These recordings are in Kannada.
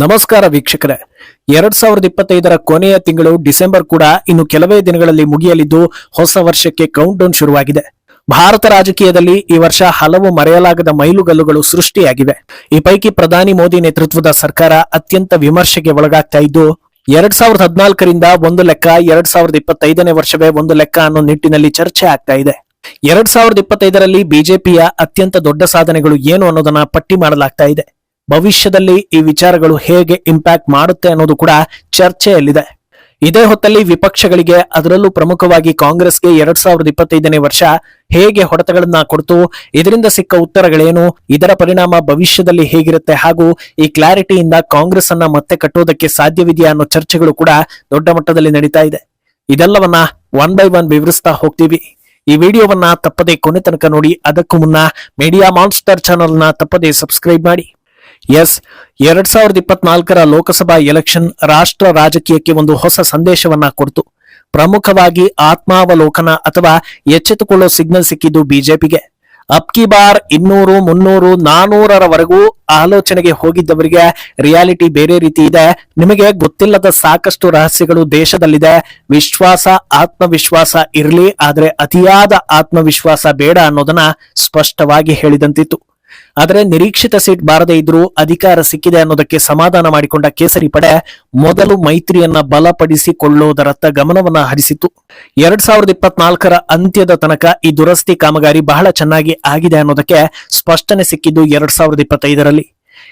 ನಮಸ್ಕಾರ ವೀಕ್ಷಕರೇ. ಎರಡ್ ಸಾವಿರದ ಇಪ್ಪತ್ತೈದರ ಕೊನೆಯ ತಿಂಗಳು ಡಿಸೆಂಬರ್ ಕೂಡ ಇನ್ನು ಕೆಲವೇ ದಿನಗಳಲ್ಲಿ ಮುಗಿಯಲಿದ್ದು ಹೊಸ ವರ್ಷಕ್ಕೆ ಕೌಂಟ್ ಡೌನ್ ಶುರುವಾಗಿದೆ. ಭಾರತ ರಾಜಕೀಯದಲ್ಲಿ ಈ ವರ್ಷ ಹಲವು ಮರೆಯಲಾಗದ ಮೈಲುಗಲ್ಲುಗಳು ಸೃಷ್ಟಿಯಾಗಿವೆ. ಈ ಪೈಕಿ ಪ್ರಧಾನಿ ಮೋದಿ ನೇತೃತ್ವದ ಸರ್ಕಾರ ಅತ್ಯಂತ ವಿಮರ್ಶೆಗೆ ಒಳಗಾಗ್ತಾ ಇದ್ದು, ಎರಡ್ ಸಾವಿರದ ಹದಿನಾಲ್ಕರಿಂದ ಒಂದು ಲೆಕ್ಕ, ಎರಡ್ ಸಾವಿರದ ಇಪ್ಪತ್ತೈದನೇ ವರ್ಷವೇ ಒಂದು ಲೆಕ್ಕ ಅನ್ನೋ ನಿಟ್ಟಿನಲ್ಲಿ ಚರ್ಚೆ ಆಗ್ತಾ ಇದೆ. ಎರಡ್ ಸಾವಿರದ ಇಪ್ಪತ್ತೈದರಲ್ಲಿ ಬಿಜೆಪಿಯ ಅತ್ಯಂತ ದೊಡ್ಡ ಸಾಧನೆಗಳು ಏನು ಅನ್ನೋದನ್ನ ಪಟ್ಟಿ ಮಾಡಲಾಗ್ತಾ ಇದೆ. ಭವಿಷ್ಯದಲ್ಲಿ ಈ ವಿಚಾರಗಳು ಹೇಗೆ ಇಂಪ್ಯಾಕ್ಟ್ ಮಾಡುತ್ತೆ ಅನ್ನೋದು ಕೂಡ ಚರ್ಚೆಯಲ್ಲಿದೆ. ಇದೇ ಹೊತ್ತಲ್ಲಿ ವಿಪಕ್ಷಗಳಿಗೆ ಅದರಲ್ಲೂ ಪ್ರಮುಖವಾಗಿ ಕಾಂಗ್ರೆಸ್ಗೆ ಎರಡ್ ಸಾವಿರದ ಇಪ್ಪತ್ತೈದನೇ ವರ್ಷ ಹೇಗೆ ಹೊಡೆತಗಳನ್ನ ಕೊಡ್ತು, ಇದರಿಂದ ಸಿಕ್ಕ ಉತ್ತರಗಳೇನು, ಇದರ ಪರಿಣಾಮ ಭವಿಷ್ಯದಲ್ಲಿ ಹೇಗಿರುತ್ತೆ ಹಾಗೂ ಈ ಕ್ಲಾರಿಟಿಯಿಂದ ಕಾಂಗ್ರೆಸ್ ಅನ್ನ ಮತ್ತೆ ಕಟ್ಟೋದಕ್ಕೆ ಸಾಧ್ಯವಿದೆಯಾ ಅನ್ನೋ ಚರ್ಚೆಗಳು ಕೂಡ ದೊಡ್ಡ ಮಟ್ಟದಲ್ಲಿ ನಡೀತಾ ಇದೆ. ಇದೆಲ್ಲವನ್ನ ಒನ್ ಬೈ ಒನ್ ವಿವರಿಸ್ತಾ ಹೋಗ್ತೀವಿ. ಈ ವಿಡಿಯೋವನ್ನ ತಪ್ಪದೆ ಕೊನೆ ತನಕ ನೋಡಿ, ಅದಕ್ಕೂ ಮುನ್ನ ಮೀಡಿಯಾ ಮಾನ್ಸ್ಟರ್ ಚಾನೆಲ್ನ ತಪ್ಪದೆ ಸಬ್ಸ್ಕ್ರೈಬ್ ಮಾಡಿ. ಎಸ್, ಎರಡ್ ಸಾವಿರದ ಇಪ್ಪತ್ನಾಲ್ಕರ ಲೋಕಸಭಾ ಎಲೆಕ್ಷನ್ ರಾಷ್ಟ್ರ ರಾಜಕೀಯಕ್ಕೆ ಒಂದು ಹೊಸ ಸಂದೇಶವನ್ನ ಕೊಡ್ತು. ಪ್ರಮುಖವಾಗಿ ಆತ್ಮಾವಲೋಕನ ಅಥವಾ ಎಚ್ಚೆತ್ತುಕೊಳ್ಳೋ ಸಿಗ್ನಲ್ ಸಿಕ್ಕಿದ್ದು ಬಿಜೆಪಿಗೆ. ಅಪ್ಕಿ ಬಾರ್ ಇನ್ನೂರು, ಮುನ್ನೂರು, ನಾನೂರರವರೆಗೂ ಆಲೋಚನೆಗೆ ಹೋಗಿದ್ದವರಿಗೆ ರಿಯಾಲಿಟಿ ಬೇರೆ ರೀತಿ ಇದೆ. ನಿಮಗೆ ಗೊತ್ತಿಲ್ಲದ ಸಾಕಷ್ಟು ರಹಸ್ಯಗಳು ದೇಶದಲ್ಲಿದೆ. ವಿಶ್ವಾಸ, ಆತ್ಮವಿಶ್ವಾಸ ಇರಲಿ, ಆದರೆ ಅತಿಯಾದ ಆತ್ಮವಿಶ್ವಾಸ ಬೇಡ ಅನ್ನೋದನ್ನ ಸ್ಪಷ್ಟವಾಗಿ ಹೇಳಿದಂತಿತ್ತು. ಆದರೆ ನಿರೀಕ್ಷಿತ ಸೀಟ್ ಬಾರದೇ ಇದ್ರೂ ಅಧಿಕಾರ ಸಿಕ್ಕಿದೆ ಅನ್ನೋದಕ್ಕೆ ಸಮಾಧಾನ ಮಾಡಿಕೊಂಡ ಕೇಸರಿ ಪಡೆ ಮೊದಲು ಮೈತ್ರಿಯನ್ನ ಬಲಪಡಿಸಿಕೊಳ್ಳುವುದರತ್ತ ಗಮನವನ್ನ ಹರಿಸಿತು ಎರಡ್ ಸಾವಿರದ ಇಪ್ಪತ್ನಾಲ್ಕರ ಅಂತ್ಯದ ತನಕ ಈ ದುರಸ್ತಿ ಕಾಮಗಾರಿ ಬಹಳ ಚೆನ್ನಾಗಿ ಆಗಿದೆ ಅನ್ನೋದಕ್ಕೆ ಸ್ಪಷ್ಟನೆ ಸಿಕ್ಕಿದ್ದು ಎರಡ್ ಸಾವಿರದ ಇಪ್ಪತ್ತೈದರಲ್ಲಿ.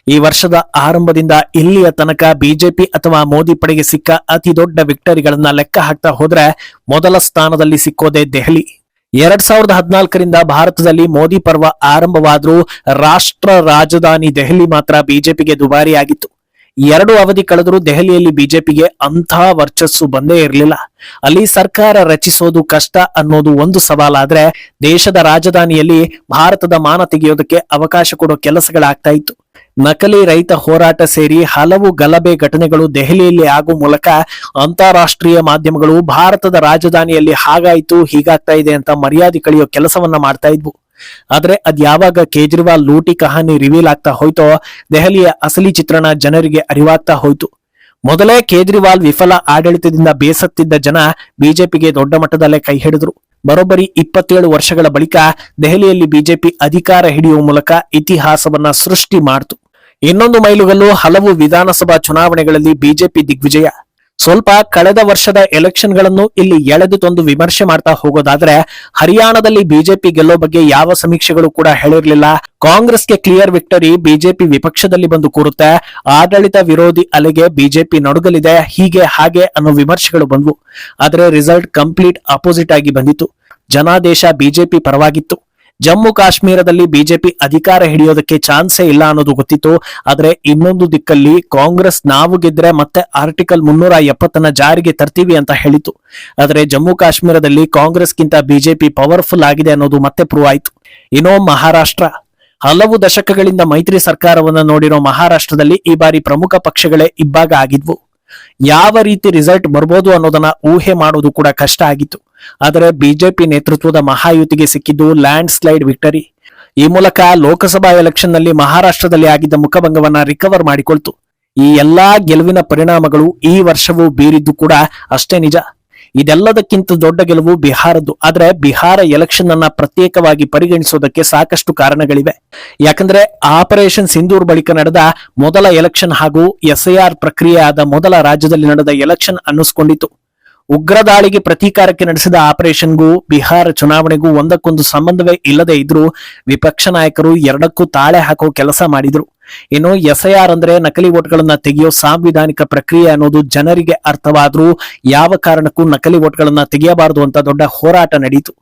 ಈ ವರ್ಷದ ಆರಂಭದಿಂದ ಇಲ್ಲಿಯ ತನಕ ಬಿಜೆಪಿ ಅಥವಾ ಮೋದಿ ಪಡೆಗೆ ಸಿಕ್ಕ ಅತಿ ದೊಡ್ಡ ವಿಕ್ಟರಿಗಳನ್ನ ಲೆಕ್ಕ ಹಾಕ್ತಾ ಹೋದ್ರೆ ಮೊದಲ ಸ್ಥಾನದಲ್ಲಿ ಸಿಕ್ಕೋದೇ ದೆಹಲಿ. ಎರಡ್ ಸಾವಿರದ ಹದಿನಾಲ್ಕರಿಂದ ಭಾರತದಲ್ಲಿ ಮೋದಿ ಪರ್ವ ಆರಂಭವಾದರೂ ರಾಷ್ಟ್ರ ರಾಜಧಾನಿ ದೆಹಲಿ ಮಾತ್ರ ಬಿಜೆಪಿಗೆ ದುಬಾರಿಯಾಗಿತ್ತು. ಎರಡು ಅವಧಿ ಕಳೆದರೂ ದೆಹಲಿಯಲ್ಲಿ ಬಿಜೆಪಿಗೆ ಅಂಥ ವರ್ಚಸ್ಸು ಬಂದೇ ಇರಲಿಲ್ಲ. ಅಲ್ಲಿ ಸರ್ಕಾರ ರಚಿಸೋದು ಕಷ್ಟ ಅನ್ನೋದು ಒಂದು ಸವಾಲಾದ್ರೆ ದೇಶದ ರಾಜಧಾನಿಯಲ್ಲಿ ಭಾರತದ ಮಾನ ತೆಗೆಯೋದಕ್ಕೆ ಅವಕಾಶ ಕೊಡೋ ಕೆಲಸಗಳಾಗ್ತಾ ಇತ್ತು. ನಕಲಿ ರೈತ ಹೋರಾಟ ಸೇರಿ ಹಲವು ಗಲಭೆ ಘಟನೆಗಳು ದೆಹಲಿಯಲ್ಲಿ ಆಗುವ ಮೂಲಕ ಅಂತಾರಾಷ್ಟ್ರೀಯ ಮಾಧ್ಯಮಗಳು ಭಾರತದ ರಾಜಧಾನಿಯಲ್ಲಿ ಹಾಗಾಯ್ತು, ಹೀಗಾಗ್ತಾ ಇದೆ ಅಂತ ಮರ್ಯಾದೆ ಕಳೆಯೋ ಕೆಲಸವನ್ನ ಮಾಡ್ತಾ ಇದ್ವು. ಆದ್ರೆ ಅದ್ ಯಾವಾಗ ಕೇಜ್ರಿವಾಲ್ ಲೂಟಿ ಕಹಾನಿ ರಿವೀಲ್ ಆಗ್ತಾ ಹೋಯ್ತೋ, ದೆಹಲಿಯ ಅಸಲಿ ಚಿತ್ರಣ ಜನರಿಗೆ ಅರಿವಾಗ್ತಾ ಹೋಯ್ತು. ಮೊದಲೇ ಕೇಜ್ರಿವಾಲ್ ವಿಫಲ ಆಡಳಿತದಿಂದ ಬೇಸತ್ತಿದ್ದ ಜನ ಬಿಜೆಪಿಗೆ ದೊಡ್ಡ ಮಟ್ಟದಲ್ಲೇ ಕೈ ಹಿಡಿದ್ರು. ಬರೋಬ್ಬರಿ ಇಪ್ಪತ್ತೇಳು ವರ್ಷಗಳ ಬಳಿಕ ದೆಹಲಿಯಲ್ಲಿ ಬಿಜೆಪಿ ಅಧಿಕಾರ ಹಿಡಿಯುವ ಮೂಲಕ ಇತಿಹಾಸವನ್ನ ಸೃಷ್ಟಿ ಮಾಡ್ತು. ಇನ್ನೊಂದು ಮೈಲುಗಲ್ಲು ಹಲವು ವಿಧಾನಸಭಾ ಚುನಾವಣೆಗಳಲ್ಲಿ ಬಿಜೆಪಿ ದಿಗ್ವಿಜಯ. ಸ್ವಲ್ಪ ಕಳೆದ ವರ್ಷದ ಎಲೆಕ್ಷನ್ಗಳನ್ನು ಇಲ್ಲಿ ಎಳೆದು ತಂದು ವಿಮರ್ಶೆ ಮಾಡ್ತಾ ಹೋಗೋದಾದ್ರೆ, ಹರಿಯಾಣದಲ್ಲಿ ಬಿಜೆಪಿ ಗೆಲ್ಲೋ ಬಗ್ಗೆ ಯಾವ ಸಮೀಕ್ಷೆಗಳು ಕೂಡ ಹೇಳಿರಲಿಲ್ಲ. ಕಾಂಗ್ರೆಸ್ಗೆ ಕ್ಲಿಯರ್ ವಿಕ್ಟರಿ ಬಿಜೆಪಿ ವಿಪಕ್ಷದಲ್ಲಿ ಬಂದು ಕೂರುತ್ತೆ. ಆಡಳಿತ ವಿರೋಧಿ ಅಲೆಗೆ ಬಿಜೆಪಿ ನಡುಗಲಿದೆ, ಹೀಗೆ ಹಾಗೆ ಅನ್ನೋ ವಿಮರ್ಶೆಗಳು ಬಂದ್ವು. ಆದರೆ ರಿಸಲ್ಟ್ ಕಂಪ್ಲೀಟ್ ಅಪೋಸಿಟ್ ಆಗಿ ಬಂದಿತ್ತು. ಜನಾದೇಶ ಬಿಜೆಪಿ ಪರವಾಗಿತ್ತು. ಜಮ್ಮು ಕಾಶ್ಮೀರದಲ್ಲಿ ಬಿಜೆಪಿ ಅಧಿಕಾರ ಹಿಡಿಯೋದಕ್ಕೆ ಚಾನ್ಸೇ ಇಲ್ಲ ಅನ್ನೋದು ಗೊತ್ತಿತ್ತು. ಆದ್ರೆ ಇನ್ನೊಂದು ದಿಕ್ಕಲ್ಲಿ ಕಾಂಗ್ರೆಸ್ ನಾವು ಗೆದ್ರೆ ಮತ್ತೆ ಆರ್ಟಿಕಲ್ ಮುನ್ನೂರ ಎಪ್ಪತ್ತನ್ನ ಜಾರಿಗೆ ತರ್ತೀವಿ ಅಂತ ಹೇಳಿತು ಆದ್ರೆ ಜಮ್ಮು ಕಾಶ್ಮೀರದಲ್ಲಿ ಕಾಂಗ್ರೆಸ್ಗಿಂತ ಬಿಜೆಪಿ ಪವರ್ಫುಲ್ ಆಗಿದೆ ಅನ್ನೋದು ಮತ್ತೆ ಪ್ರೂವ್ ಆಯಿತು. ಇನ್ನು ಮಹಾರಾಷ್ಟ್ರ. ಹಲವು ದಶಕಗಳಿಂದ ಮೈತ್ರಿ ಸರ್ಕಾರವನ್ನ ನೋಡಿರೋ ಮಹಾರಾಷ್ಟ್ರದಲ್ಲಿ ಈ ಬಾರಿ ಪ್ರಮುಖ ಪಕ್ಷಗಳೇ ಇಬ್ಬಾಗ ಆಗಿದ್ವು. ಯಾವ ರೀತಿ ರಿಸಲ್ಟ್ ಬರ್ಬೋದು ಅನ್ನೋದನ್ನ ಊಹೆ ಮಾಡೋದು ಕೂಡ ಕಷ್ಟ ಆಗಿತ್ತು. ಆದರೆ ಬಿಜೆಪಿ ನೇತೃತ್ವದ ಮಹಾಯುತಿಗೆ ಸಿಕ್ಕಿದ್ದು ಲ್ಯಾಂಡ್ ಸ್ಲೈಡ್ ವಿಕ್ಟರಿ ಈ ಮೂಲಕ ಲೋಕಸಭಾ ಎಲೆಕ್ಷನ್ನಲ್ಲಿ ಮಹಾರಾಷ್ಟ್ರದಲ್ಲಿ ಆಗಿದ್ದ ಮುಖಭಂಗವನ್ನ ರಿಕವರ್ ಮಾಡಿಕೊಳ್ತು. ಈ ಎಲ್ಲಾ ಗೆಲುವಿನ ಪರಿಣಾಮಗಳು ಈ ವರ್ಷವೂ ಬೀರಿದ್ದು ಕೂಡ ಅಷ್ಟೇ ನಿಜ. ಇದೆಲ್ಲದಕ್ಕಿಂತ ದೊಡ್ಡ ಗೆಲುವು ಬಿಹಾರದ್ದು. ಆದ್ರೆ ಬಿಹಾರ ಎಲೆಕ್ಷನ್ ಅನ್ನ ಪ್ರತ್ಯೇಕವಾಗಿ ಪರಿಗಣಿಸೋದಕ್ಕೆ ಸಾಕಷ್ಟು ಕಾರಣಗಳಿವೆ. ಯಾಕಂದ್ರೆ ಆಪರೇಷನ್ ಸಿಂಧೂರ್ ಬಳಿಕ ನಡೆದ ಮೊದಲ ಎಲೆಕ್ಷನ್ ಹಾಗೂ ಎಸ್ಐಆರ್ ಪ್ರಕ್ರಿಯೆ ಆದ ಮೊದಲ ರಾಜ್ಯದಲ್ಲಿ ನಡೆದ ಎಲೆಕ್ಷನ್ ಅನ್ನಿಸ್ಕೊಂಡಿತು ಉಗ್ರ ದಾಳಿಗೆ ಪ್ರತೀಕಾರಕ್ಕೆ ನಡೆಸಿದ ಆಪರೇಷನ್ಗೂ ಬಿಹಾರ ಚುನಾವಣೆಗೂ ಒಂದಕ್ಕೊಂದು ಸಂಬಂಧವೇ ಇಲ್ಲದೆ ಇದ್ರೂ ವಿಪಕ್ಷ ನಾಯಕರು ಎರಡಕ್ಕೂ ತಾಳೆ ಹಾಕೋ ಕೆಲಸ ಮಾಡಿದ್ರು. ಇನ್ನು ಎಸ್ಐಆರ್ ಅಂದ್ರೆ ನಕಲಿ ಓಟ್ಗಳನ್ನ ತೆಗೆಯೋ ಸಾಂವಿಧಾನಿಕ ಪ್ರಕ್ರಿಯೆ ಅನ್ನೋದು ಜನರಿಗೆ ಅರ್ಥವಾದ್ರೂ ಯಾವ ಕಾರಣಕ್ಕೂ ನಕಲಿ ಓಟ್ಗಳನ್ನ ತೆಗೆಯಬಾರದು ಅಂತ ದೊಡ್ಡ ಹೋರಾಟ ನಡೀತು.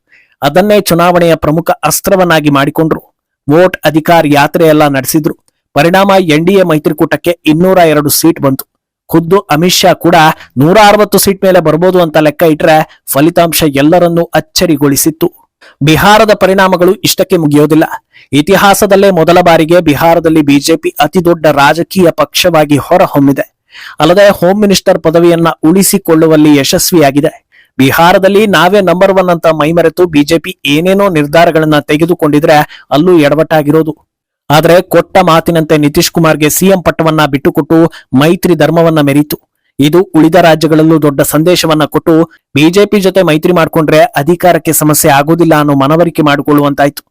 ಅದನ್ನೇ ಚುನಾವಣೆಯ ಪ್ರಮುಖ ಅಸ್ತ್ರವನ್ನಾಗಿ ಮಾಡಿಕೊಂಡ್ರು. ವೋಟ್ ಅಧಿಕಾರ ಯಾತ್ರೆ ಎಲ್ಲ ನಡೆಸಿದ್ರು. ಪರಿಣಾಮ ಎನ್ಡಿಎ ಮೈತ್ರಿಕೂಟಕ್ಕೆ ಇನ್ನೂರ ಎರಡು ಸೀಟ್ ಬಂತು. ಖುದ್ದು ಅಮಿತ್ ಶಾ ಕೂಡ ನೂರ ಅರವತ್ತು ಸೀಟ್ ಮೇಲೆ ಬರ್ಬೋದು ಅಂತ ಲೆಕ್ಕ ಇಟ್ರೆ ಫಲಿತಾಂಶ ಎಲ್ಲರನ್ನೂ ಅಚ್ಚರಿಗೊಳಿಸಿತ್ತು. ಬಿಹಾರದ ಪರಿಣಾಮಗಳು ಇಷ್ಟಕ್ಕೆ ಮುಗಿಯೋದಿಲ್ಲ. ಇತಿಹಾಸದಲ್ಲೇ ಮೊದಲ ಬಾರಿಗೆ ಬಿಹಾರದಲ್ಲಿ ಬಿಜೆಪಿ ಅತಿದೊಡ್ಡ ರಾಜಕೀಯ ಪಕ್ಷವಾಗಿ ಹೊರಹೊಮ್ಮಿದೆ. ಅಲ್ಲದೆ ಹೋಮ್ ಮಿನಿಸ್ಟರ್ ಪದವಿಯನ್ನ ಉಳಿಸಿಕೊಳ್ಳುವಲ್ಲಿ ಯಶಸ್ವಿಯಾಗಿದೆ. ಬಿಹಾರದಲ್ಲಿ ನಾವೇ ನಂಬರ್ ಒನ್ ಅಂತ ಮೈಮರೆತು ಬಿಜೆಪಿ ಏನೇನೋ ನಿರ್ಧಾರಗಳನ್ನ ತೆಗೆದುಕೊಂಡಿದ್ರೆ ಅಲ್ಲೂ ಎಡವಟ್ಟಾಗಿರೋದು. ಆದರೆ ಕೊಟ್ಟ ಮಾತಿನಂತೆ ನಿತೀಶ್ ಕುಮಾರ್ಗೆ ಸಿಎಂ ಪಟ್ಟವನ್ನ ಬಿಟ್ಟುಕೊಟ್ಟು ಮೈತ್ರಿ ಧರ್ಮವನ್ನ ಮೆರೀತು. ಇದು ಉಳಿದ ರಾಜ್ಯಗಳಲ್ಲೂ ದೊಡ್ಡ ಸಂದೇಶವನ್ನ ಕೊಟ್ಟು ಬಿಜೆಪಿ ಜೊತೆ ಮೈತ್ರಿ ಮಾಡ್ಕೊಂಡ್ರೆ ಅಧಿಕಾರಕ್ಕೆ ಸಮಸ್ಯೆ ಆಗೋದಿಲ್ಲ ಅನ್ನೋ ಮನವರಿಕೆ ಮಾಡಿಕೊಳ್ಳುವಂತಾಯ್ತು.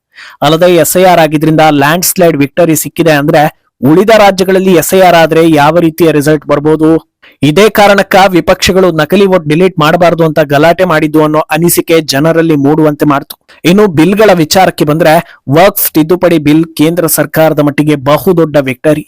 ಅಲ್ಲದೆ ಎಸ್ಐಆರ್ ಆಗಿದ್ರಿಂದ ಲ್ಯಾಂಡ್ ಸ್ಲೈಡ್ ವಿಕ್ಟರಿ ಸಿಕ್ಕಿದೆ ಅಂದ್ರೆ ಉಳಿದ ರಾಜ್ಯಗಳಲ್ಲಿ ಎಸ್ಐಆರ್ ಆದ್ರೆ ಯಾವ ರೀತಿಯ ರಿಸಲ್ಟ್ ಬರ್ಬೋದು? ಇದೇ ಕಾರಣಕ್ಕ ವಿಪಕ್ಷಗಳು ನಕಲಿ ವೋಟ್ ಡಿಲೀಟ್ ಮಾಡಬಾರದು ಅಂತ ಗಲಾಟೆ ಮಾಡಿದ್ದು ಅನ್ನೋ ಅನಿಸಿಕೆ ಜನರಲ್ಲಿ ಮೂಡುವಂತೆ ಮಾಡ್ತು. ಇನ್ನು ಬಿಲ್ಗಳ ವಿಚಾರಕ್ಕೆ ಬಂದ್ರೆ ವರ್ಕ್ಸ್ ತಿದ್ದುಪಡಿ ಬಿಲ್ ಕೇಂದ್ರ ಸರ್ಕಾರದ ಮಟ್ಟಿಗೆ ಬಹುದೊಡ್ಡ ವಿಕ್ಟರಿ.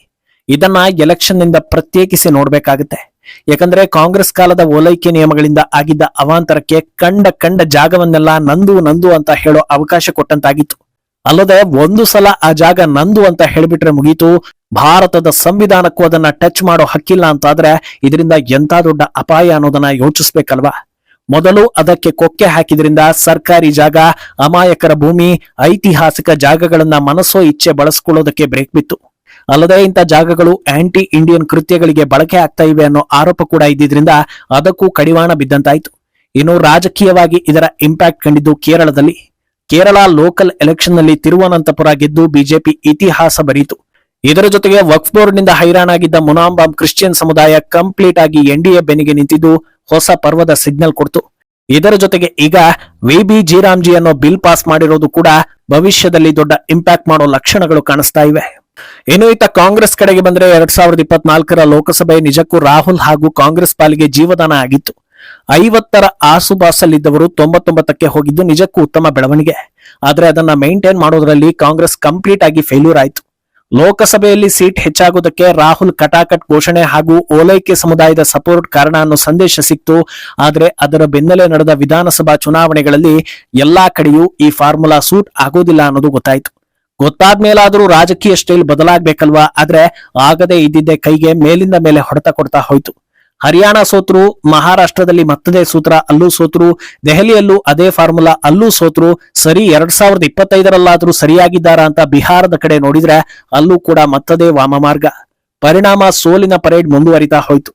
ಇದನ್ನ ಎಲೆಕ್ಷನ್ನಿಂದ ಪ್ರತ್ಯೇಕಿಸಿ ನೋಡ್ಬೇಕಾಗುತ್ತೆ. ಯಾಕಂದ್ರೆ ಕಾಂಗ್ರೆಸ್ ಕಾಲದ ಓಲೈಕೆ ನಿಯಮಗಳಿಂದ ಆಗಿದ್ದ ಅವಾಂತರಕ್ಕೆ ಕಂಡ ಕಂಡ ಜಾಗವನ್ನೆಲ್ಲ ನಂದು ನಂದು ಅಂತ ಹೇಳೋ ಅವಕಾಶ ಕೊಟ್ಟಂತಾಗಿತ್ತು. ಅಲ್ಲದೆ ಒಂದು ಸಲ ಆ ಜಾಗ ನಂದು ಅಂತ ಹೇಳಿಬಿಟ್ರೆ ಮುಗೀತು. ಭಾರತದ ಸಂವಿಧಾನಕ್ಕೂ ಅದನ್ನ ಟಚ್ ಮಾಡೋ ಹಕ್ಕಿಲ್ಲ ಅಂತಾದ್ರೆ ಇದರಿಂದ ಎಂತ ದೊಡ್ಡ ಅಪಾಯ ಅನ್ನೋದನ್ನ ಯೋಚಿಸ್ಬೇಕಲ್ವಾ? ಮೊದಲು ಅದಕ್ಕೆ ಕೊಕ್ಕೆ ಹಾಕಿದ್ರಿಂದ ಸರ್ಕಾರಿ ಜಾಗ, ಅಮಾಯಕರ ಭೂಮಿ, ಐತಿಹಾಸಿಕ ಜಾಗಗಳನ್ನ ಮನಸ್ಸೋ ಇಚ್ಛೆ ಬಳಸ್ಕೊಳ್ಳೋದಕ್ಕೆ ಬ್ರೇಕ್ ಬಿತ್ತು. ಅಲ್ಲದೆ ಇಂಥ ಜಾಗಗಳು ಆಂಟಿ ಇಂಡಿಯನ್ ಕೃತ್ಯಗಳಿಗೆ ಬಳಕೆ ಆಗ್ತಾ ಇವೆ ಅನ್ನೋ ಆರೋಪ ಕೂಡ ಇದ್ದಿದ್ರಿಂದ ಅದಕ್ಕೂ ಕಡಿವಾಣ ಬಿದ್ದಂತಾಯ್ತು. ಇನ್ನು ರಾಜಕೀಯವಾಗಿ ಇದರ ಇಂಪ್ಯಾಕ್ಟ್ ಕಂಡಿದ್ದು ಕೇರಳದಲ್ಲಿ. ಕೇರಳ ಲೋಕಲ್ ಎಲೆಕ್ಷನ್ನಲ್ಲಿ ತಿರುವನಂತಪುರ ಗೆದ್ದು ಬಿಜೆಪಿ ಇತಿಹಾಸ ಬರೀತು. ಇದರ ಜೊತೆಗೆ ವಕ್ಫ್ ಬೋರ್ಡ್ನಿಂದ ಹೈರಾಣಾಗಿದ್ದ ಮುನಾಂಬಾಮ್ ಕ್ರಿಶ್ಚಿಯನ್ ಸಮುದಾಯ ಕಂಪ್ಲೀಟ್ ಆಗಿ ಎನ್ಡಿಎ ಬೆನ್ನಿಗೆ ನಿಂತಿದ್ದು ಹೊಸ ಪರ್ವದ ಸಿಗ್ನಲ್ ಕೊಡ್ತು. ಇದರ ಜೊತೆಗೆ ಈಗ ವಿ ಬಿ ಅನ್ನೋ ಬಿಲ್ ಪಾಸ್ ಮಾಡಿರೋದು ಕೂಡ ಭವಿಷ್ಯದಲ್ಲಿ ದೊಡ್ಡ ಇಂಪ್ಯಾಕ್ಟ್ ಮಾಡೋ ಲಕ್ಷಣಗಳು ಕಾಣಿಸ್ತಾ ಇವೆ. ಇನ್ನು ಇತ್ತ ಕಾಂಗ್ರೆಸ್ ಕಡೆಗೆ ಬಂದ್ರೆ ಎರಡ್ ಸಾವಿರದ ಇಪ್ಪತ್ನಾಲ್ಕರ ಲೋಕಸಭೆ ನಿಜಕ್ಕೂ ರಾಹುಲ್ ಹಾಗೂ ಕಾಂಗ್ರೆಸ್ ಪಾಲಿಗೆ ಜೀವದಾನ ಆಗಿತ್ತು. ಐವತ್ತರ ಆಸುಬಾಸಲ್ಲಿದ್ದವರು ತೊಂಬತ್ತೊಂಬತ್ತಕ್ಕೆ ಹೋಗಿದ್ದು ನಿಜಕ್ಕೂ ಉತ್ತಮ ಬೆಳವಣಿಗೆ. ಆದ್ರೆ ಅದನ್ನ ಮೇಂಟೈನ್ ಮಾಡೋದ್ರಲ್ಲಿ ಕಾಂಗ್ರೆಸ್ ಕಂಪ್ಲೀಟ್ ಆಗಿ ಫೇಲ್ಯೂರ್ ಆಯ್ತು. ಲೋಕಸಭೆಯಲ್ಲಿ ಸೀಟ್ ಹೆಚ್ಚಾಗುವುದಕ್ಕೆ ರಾಹುಲ್ ಕಟಾಕಟ್ ಘೋಷಣೆ ಹಾಗೂ ಓಲೈಕೆ ಸಮುದಾಯದ ಸಪೋರ್ಟ್ ಕಾರಣ ಅನ್ನೋ ಸಂದೇಶ ಸಿಕ್ತು. ಆದರೆ ಅದರ ಬೆನ್ನಲ್ಲೇ ನಡೆದ ವಿಧಾನಸಭಾ ಚುನಾವಣೆಗಳಲ್ಲಿ ಎಲ್ಲಾ ಕಡೆಯೂ ಈ ಫಾರ್ಮುಲಾ ಸೂಟ್ ಆಗೋದಿಲ್ಲ ಅನ್ನೋದು ಗೊತ್ತಾಯ್ತು. ಗೊತ್ತಾದ್ಮೇಲಾದ್ರೂ ರಾಜಕೀಯ ಸ್ಟೈಲ್ ಬದಲಾಗ್ಬೇಕಲ್ವಾ? ಆದ್ರೆ ಆಗದೆ ಇದ್ದಿದ್ದೆ ಕೈಗೆ ಮೇಲಿಂದ ಮೇಲೆ ಹೊಡೆತ ಕೊಡ್ತಾ ಹೋಯ್ತು. ಹರಿಯಾಣ ಸೋತ್ರು, ಮಹಾರಾಷ್ಟ್ರದಲ್ಲಿ ಮತ್ತದೇ ಸೂತ್ರ, ಅಲ್ಲೂ ಸೋತ್ರು, ದೆಹಲಿಯಲ್ಲೂ ಅದೇ ಫಾರ್ಮುಲಾ, ಅಲ್ಲೂ ಸೋತ್ರು, ಸರಿ ಎರಡ್ ಸಾವಿರದ ಇಪ್ಪತ್ತೈದರಲ್ಲಾದ್ರೂ ಸರಿಯಾಗಿದ್ದಾರಾ ಅಂತ ಬಿಹಾರದ ಕಡೆ ನೋಡಿದ್ರೆ ಅಲ್ಲೂ ಕೂಡ ಮತ್ತದೇ ವಾಮಮಾರ್ಗ. ಪರಿಣಾಮ ಸೋಲಿನ ಪರೇಡ್ ಮುಂದುವರಿತಾ ಹೋಯ್ತು.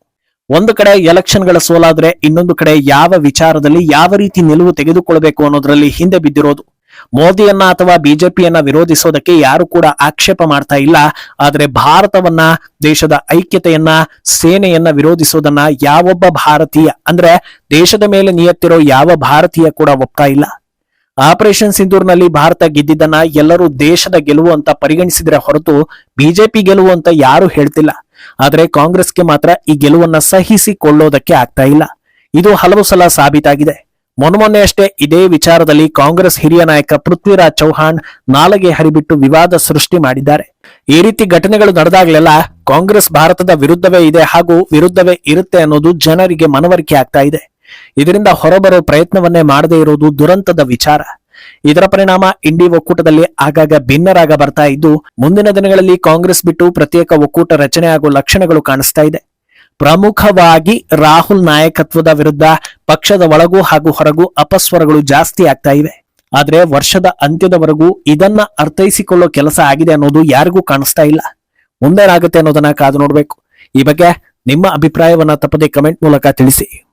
ಒಂದು ಕಡೆ ಎಲೆಕ್ಷನ್ಗಳ ಸೋಲಾದ್ರೆ ಇನ್ನೊಂದು ಕಡೆ ಯಾವ ವಿಚಾರದಲ್ಲಿ ಯಾವ ರೀತಿ ನಿಲುವು ತೆಗೆದುಕೊಳ್ಬೇಕು ಅನ್ನೋದ್ರಲ್ಲಿ ಹಿಂದೆ ಬಿದ್ದಿರೋದು. ಮೋದಿಯನ್ನ ಅಥವಾ ಬಿಜೆಪಿಯನ್ನ ವಿರೋಧಿಸೋದಕ್ಕೆ ಯಾರು ಕೂಡ ಆಕ್ಷೇಪ ಮಾಡ್ತಾ ಇಲ್ಲ. ಆದರೆ ಭಾರತವನ್ನ, ದೇಶದ ಐಕ್ಯತೆಯನ್ನ, ಸೇನೆಯನ್ನ ವಿರೋಧಿಸೋದನ್ನ ಯಾವೊಬ್ಬ ಭಾರತೀಯ, ಅಂದ್ರೆ ದೇಶದ ಮೇಲೆ ನಿಯತ್ತಿರೋ ಯಾವ ಭಾರತೀಯ ಕೂಡ ಒಪ್ತಾ ಇಲ್ಲ. ಆಪರೇಷನ್ ಸಿಂಧೂರ್ನಲ್ಲಿ ಭಾರತ ಗೆದ್ದಿದ್ದನ್ನ ಎಲ್ಲರೂ ದೇಶದ ಗೆಲುವು ಅಂತ ಪರಿಗಣಿಸಿದ್ರೆ ಹೊರತು ಬಿಜೆಪಿ ಗೆಲುವು ಅಂತ ಯಾರು ಹೇಳ್ತಿಲ್ಲ. ಆದ್ರೆ ಕಾಂಗ್ರೆಸ್ಗೆ ಮಾತ್ರ ಈ ಗೆಲುವನ್ನ ಸಹಿಸಿಕೊಳ್ಳೋದಕ್ಕೆ ಆಗ್ತಾ ಇಲ್ಲ. ಇದು ಹಲವು ಸಲ ಸಾಬೀತಾಗಿದೆ. ಮೊನ್ಮೊನ್ನೆ ಅಷ್ಟೇ ಇದೇ ವಿಚಾರದಲ್ಲಿ ಕಾಂಗ್ರೆಸ್ ಹಿರಿಯ ನಾಯಕ ಪೃಥ್ವಿರಾಜ್ ಚೌಹಾಣ್ ನಾಲಗೆ ಹರಿಬಿಟ್ಟು ವಿವಾದ ಸೃಷ್ಟಿ ಮಾಡಿದ್ದಾರೆ. ಈ ರೀತಿ ಘಟನೆಗಳು ನಡೆದಾಗಲೆಲ್ಲ ಕಾಂಗ್ರೆಸ್ ಭಾರತದ ವಿರುದ್ಧವೇ ಇದೆ ಹಾಗೂ ವಿರುದ್ಧವೇ ಇರುತ್ತೆ ಅನ್ನೋದು ಜನರಿಗೆ ಮನವರಿಕೆ ಆಗ್ತಾ ಇದೆ. ಇದರಿಂದ ಹೊರಬರೋ ಪ್ರಯತ್ನವನ್ನೇ ಮಾಡದೇ ಇರೋದು ದುರಂತದ ವಿಚಾರ. ಇದರ ಪರಿಣಾಮ ಇಂಡಿ ಒಕ್ಕೂಟದಲ್ಲಿ ಆಗಾಗ ಭಿನ್ನರಾಗ ಬರ್ತಾ ಇದ್ದು, ಮುಂದಿನ ದಿನಗಳಲ್ಲಿ ಕಾಂಗ್ರೆಸ್ ಬಿಟ್ಟು ಪ್ರತ್ಯೇಕ ಒಕ್ಕೂಟ ರಚನೆ ಹಾಗೂ ಲಕ್ಷಣಗಳು ಕಾಣಿಸ್ತಾ ಇದೆ. ಪ್ರಮುಖವಾಗಿ ರಾಹುಲ್ ನಾಯಕತ್ವದ ವಿರುದ್ಧ ಪಕ್ಷದ ಒಳಗೂ ಹಾಗೂ ಹೊರಗೂ ಅಪಸ್ವರಗಳು ಜಾಸ್ತಿ ಆಗ್ತಾ ಇವೆ. ಆದ್ರೆ ವರ್ಷದ ಅಂತ್ಯದವರೆಗೂ ಇದನ್ನ ಅರ್ಥೈಸಿಕೊಳ್ಳೋ ಕೆಲಸ ಆಗಿದೆ ಅನ್ನೋದು ಯಾರಿಗೂ ಕಾಣಿಸ್ತಾ ಇಲ್ಲ. ಮುಂದೇನಾಗುತ್ತೆ ಅನ್ನೋದನ್ನ ಕಾದು ನೋಡ್ಬೇಕು. ಈ ಬಗ್ಗೆ ನಿಮ್ಮ ಅಭಿಪ್ರಾಯವನ್ನ ತಪ್ಪದೆ ಕಮೆಂಟ್ ಮೂಲಕ ತಿಳಿಸಿ.